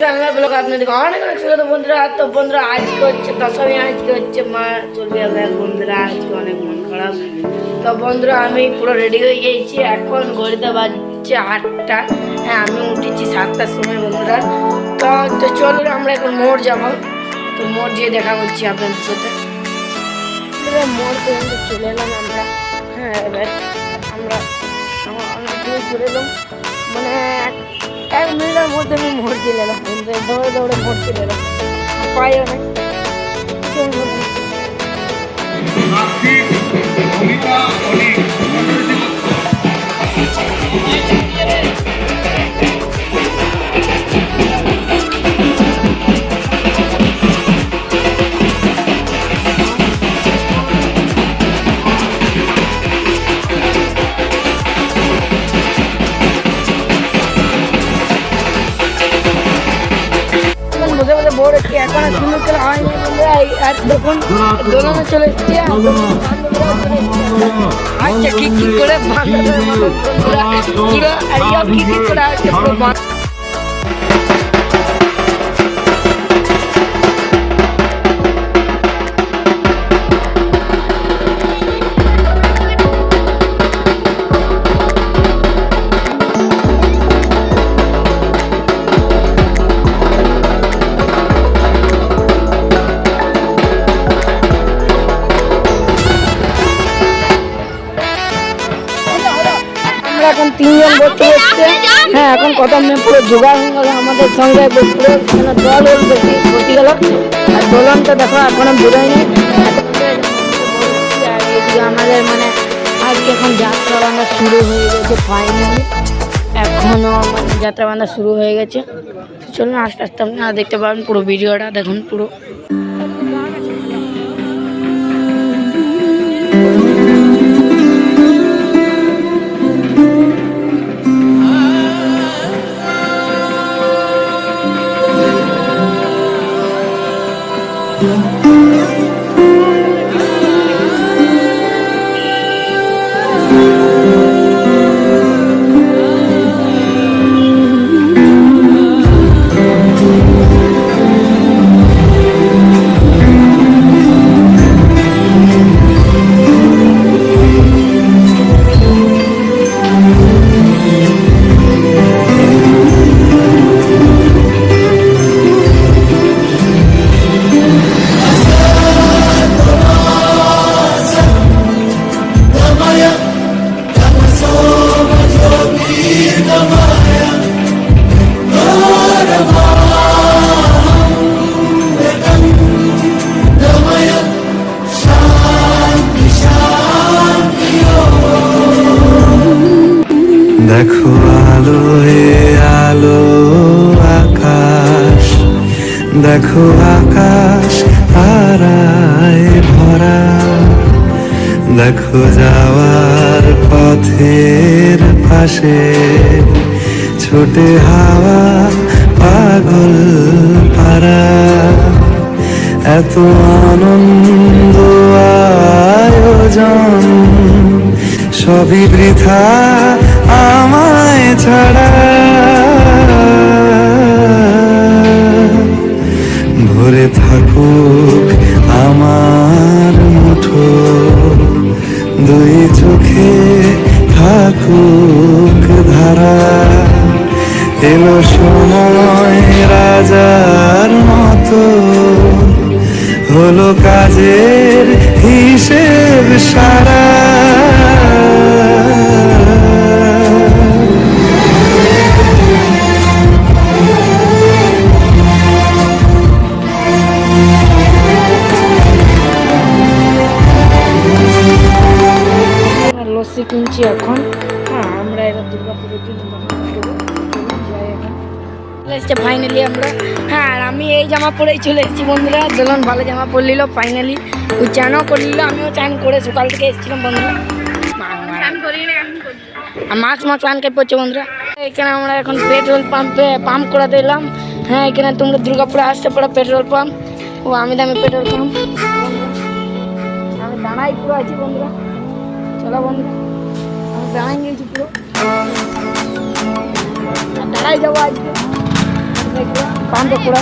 Bangla blog অনেক অনেক স্বাগত বন্ধুরা তো বন্ধুরা আজকে হচ্ছে দশমী আজকে হচ্ছে মা আমার বন্ধুরা আজকে অনেক মন খারাপ তো বন্ধুরা আমি পুরো রেডি হয়ে গিয়েছি এখন ঘড়িতে বাজছে আটটা হ্যাঁ আমি উঠেছি সাতটার সময় বন্ধুরা তো তো চলুন আমরা এখন মোড় যাব তো মোড় যেয়ে দেখা করছি আপনাদের সাথে মোড় পর্যন্ত চলে এলাম আমরা হ্যাঁ এবার আমরা অনেক দূরে চলে এলাম মানে এক- মিনিটের মধ্যে আমি মরছি বন্ধুরা, দৌড়ে দৌড়ে মরছি চলে এলাম পাই অনেক। সুন্দর করে হয়নি এই দেখুন। আচ্ছা কি কি করে আর কি করে আছে বসতে বসতে হ্যাঁ এখন কত মেয়ে পুরো জোগাড় হয়ে গেল আমাদের সঙ্গে পুরো মানে দল বেশি বসে গেল? আর দোলনটা দেখো এখনও বেরোয়নি। আমাদের মানে আজকে এখন যাত্রা বান্ধা শুরু হয়ে গেছে ফাইনালি এখনও মানে যাত্রা বান্ধা শুরু হয়ে গেছে। চলুন আস্তে আস্তে আপনারা দেখতে পাবেন পুরো ভিডিওটা দেখুন পুরো। দেখো দেখো আকাশ তারায় ভরা। দেখো যাওয়ার পথের পাশে ছোটে হাওয়া পাগল পারা এত আনন্দ আয়োজন সবই বৃথা আমায় ছাড়া। সময় রাজার মতো হলো কাজের হিসেব সারা। লস্যি কিনছি এখন। এই জামা পরেই চলে এসেছি বন্ধুরা। দোলন ভালো জামা পরে নিল ফাইনালি ওই চানও করে নিল আমিও চান করে সকাল থেকে এসেছিলাম বন্ধুরা। আর মাছ মাছ চান কে পড়ছে বন্ধুরা? এখানে আমরা এখন পেট্রোল পাম্পে পাম্প করাতে এলাম হ্যাঁ এখানে তোমরা দুর্গাপুরে আসতে পারো পেট্রোল পাম্প ও আমি দামি পেট্রোল পাম্প আমি দাঁড়াই পুরো আছি বন্ধুরা। চলো বন্ধুরা আমি দাঁড়াই গিয়েছি পুরো। দাঁড়াই যাব আজকে। পাম্পে পুরো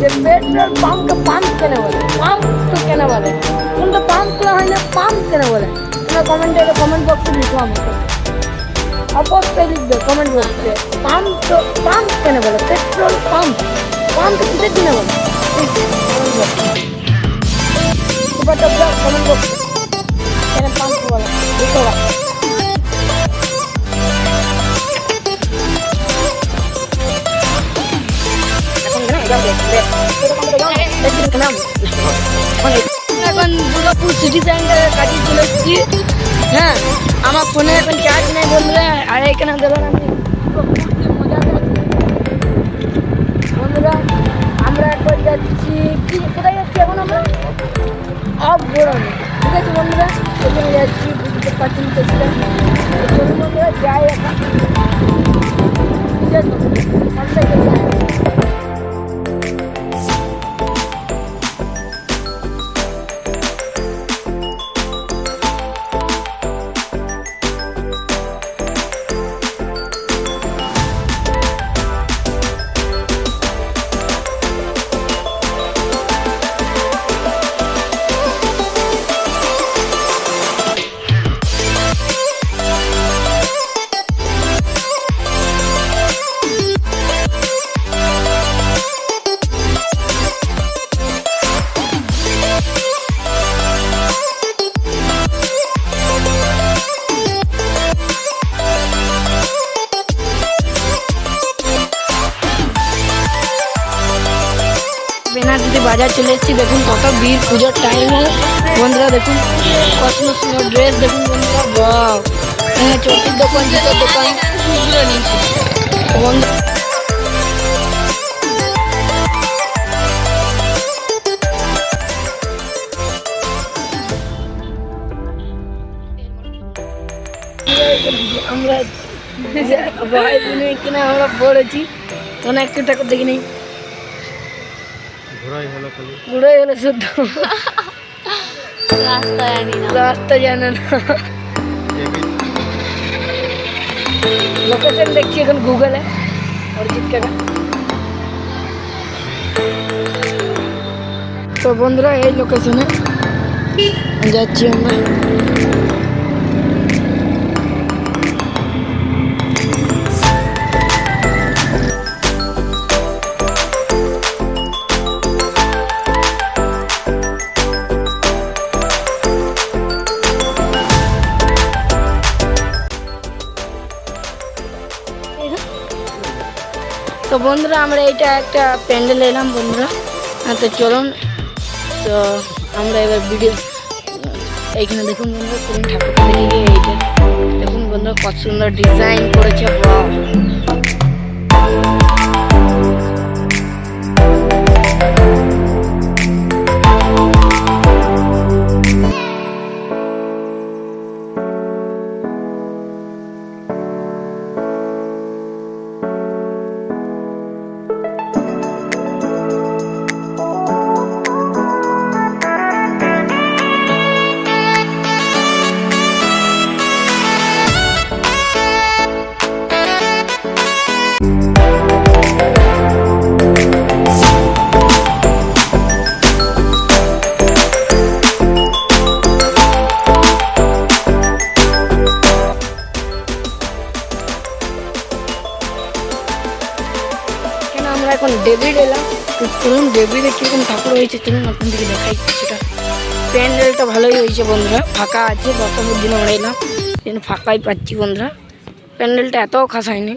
যে পেট্রোল পাম্পকে পাম্প কেন বলে পাম্প তো বলে কোনটা পাম্প করা পাম্প কেন বলে তোমরা কমেন্টে কমেন্ট বক্সে লিখো আমাকে অবশ্যই লিখবে কমেন্ট বক্সে পাম্প তো পাম্প কেন বলে পেট্রোল পাম্প পাম্প কিসের জন্য বলে কমেন্ট বক্সে কেন পাম্প বলে লিখো এখন দুর্গাপুর সিটি সেন্টারের কাছে চলে হ্যাঁ আমার ফোনে এখন চার্জ নেই বন্ধুরা, আর এখানে ধরুন আমি বন্ধুরা, আমরা এখন যাচ্ছি। কোথায় যাচ্ছি এখন আমরা? অফ বোরনে ঠিক আছে বন্ধুরা ওখানে যাচ্ছি, বুঝতে বন্ধুরা, যাই এখন। ঠিক আছে চলে এসেছি, দেখুন কত ভিড়, পুজোর টাইমে বন্ধুরা, দেখুন কত সুন্দর ড্রেস দেখুন বন্ধুরা বাহ চটির দোকান, জুতোর দোকান। সবগুলো নিয়েছি আমরা ভাই বোনে কিনা আমরা পড়েছি। একটু ঠাকুর দেখি ঘুরে গেলে শুদ্ধ। রাস্তা জানি না। রাস্তা জানে না। লোকেশন দেখছি এখন গুগলে অরিজিৎ কাকা। তো বন্ধুরা এই লোকেশনে যাচ্ছি আমরা। তো বন্ধুরা আমরা এইটা একটা প্যান্ডেল এলাম বন্ধুরা। হ্যাঁ, তো চলুন। তো আমরা এবার ভিডিও এইখানে দেখুন বন্ধুরা ঠাকুরটা দেখে এইটা দেখুন বন্ধুরা কত সুন্দর ডিজাইন করেছে। ডেভিড এলাম চলুন ডেভিডে কীরকম ঠাকুর হয়েছে, চলুন আপনাদেরকে দেখাই কিছুটা। প্যান্ডেলটা ভালোই হয়েছে বন্ধুরা, ফাঁকা আছে বসানোর দিন আমরা কিন্তু ফাঁকাই পাচ্ছি বন্ধুরা। প্যান্ডেলটা এতও খাস হয়নি।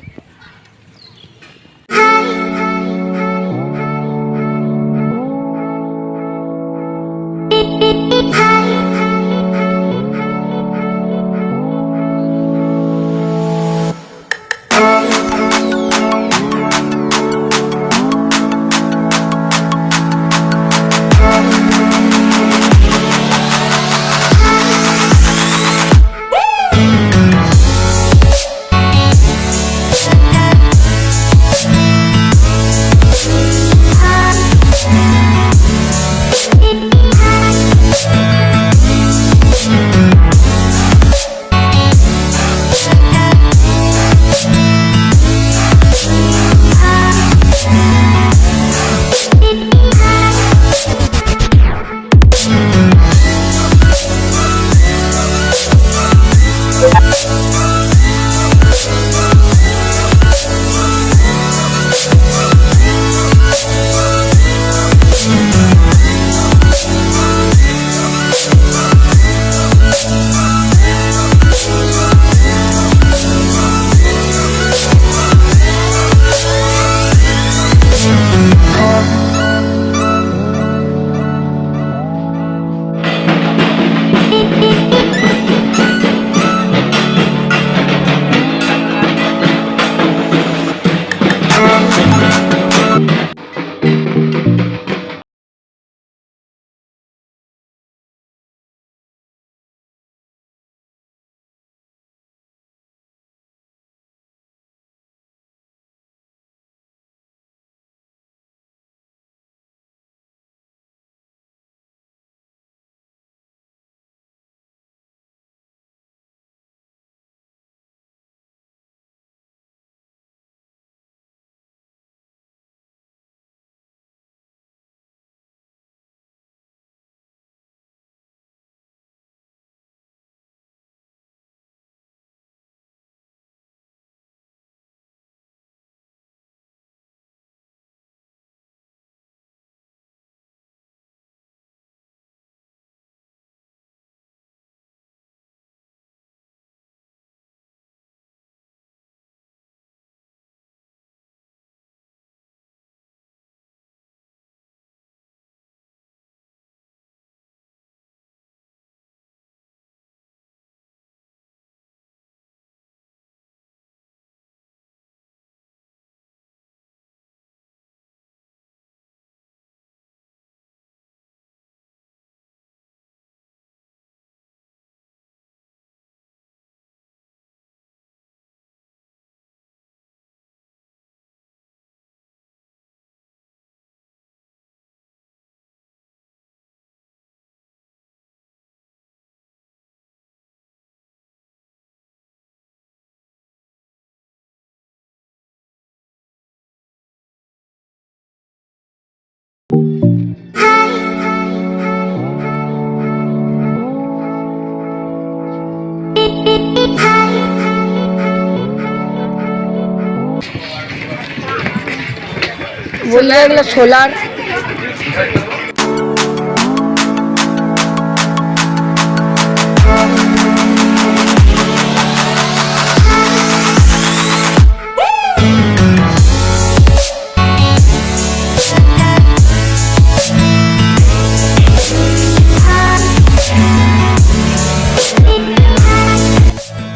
বন্ধুরা এগুলো সোলার।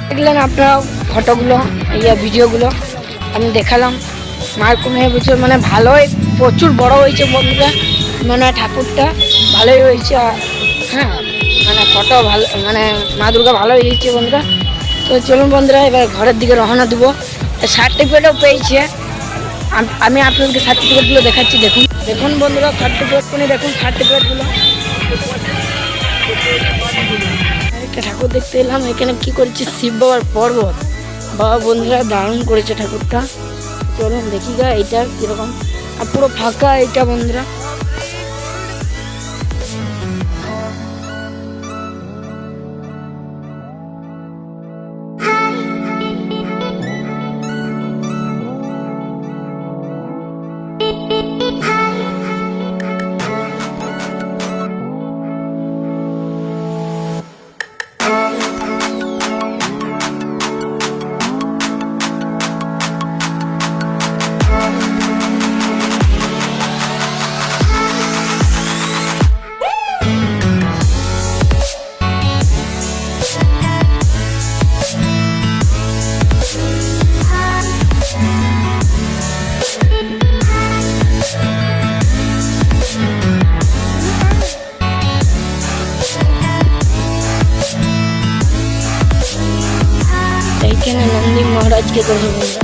দেখলেন আপনারা ফটোগুলো ইয়া ভিডিওগুলো আমি দেখালাম। মার কোনো বছর মানে ভালোই, প্রচুর বড় হয়েছে বন্ধুরা। মানে ঠাকুরটা ভালোই হয়েছে। হ্যাঁ মানে ফটো ভালো মানে মা দুর্গা ভালোই হয়েছে বন্ধুরা। তো চলুন বন্ধুরা, এবার ঘরের দিকে রওনা দেবো। সার্টিফিকেটও পেয়েছে। আমি আপনাদেরকে সার্টিফিকেটগুলো দেখাচ্ছি, দেখুন। দেখুন বন্ধুরা সার্টিফিকেট করে দেখুন সার্টিফিকেটগুলো একটা ঠাকুর দেখতে এলাম, এখানে কি করেছে? শিব বাবার পর্বত। বাবা বন্ধুরা দারুণ করেছে ঠাকুরটা। চলুন দেখি গা এটা কীরকম। আর পুরো ফাঁকা এটা বন্ধুরা। এইখানে নন্দী মহারাজকে বন্ধুরা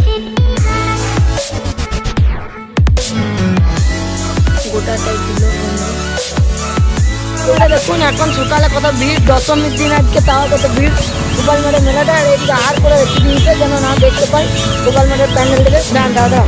দেখুন, এখন সকালে কত ভিড় দশমীর দিন আজকে, তাও কত ভিড়। গোপাল মাঠের মেলাটা, আর এদিকে আর করে দিতে যেন না দেখতে পাই। গোপাল মাঠের প্যান্ডেল থেকে দাদা দাঁড়া